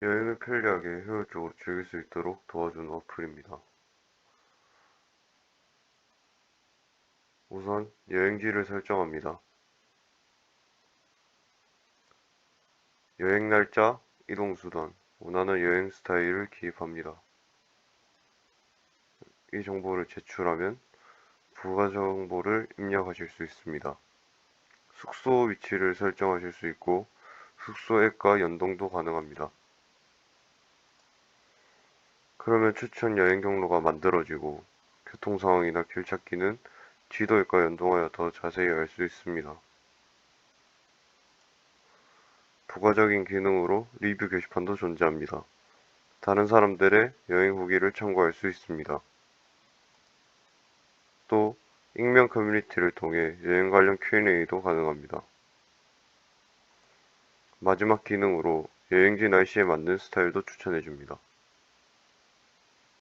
여행을 편리하게 효율적으로 즐길 수 있도록 도와주는 어플입니다. 우선 여행지를 설정합니다. 여행 날짜, 이동 수단, 원하는 여행 스타일을 기입합니다. 이 정보를 제출하면 부가 정보를 입력하실 수 있습니다. 숙소 위치를 설정하실 수 있고 숙소 앱과 연동도 가능합니다. 그러면 추천 여행 경로가 만들어지고 교통 상황이나 길 찾기는 지도 앱과 연동하여 더 자세히 알 수 있습니다. 부가적인 기능으로 리뷰 게시판도 존재합니다. 다른 사람들의 여행 후기를 참고할 수 있습니다. 또 익명 커뮤니티를 통해 여행 관련 Q&A도 가능합니다. 마지막 기능으로 여행지 날씨에 맞는 스타일도 추천해줍니다.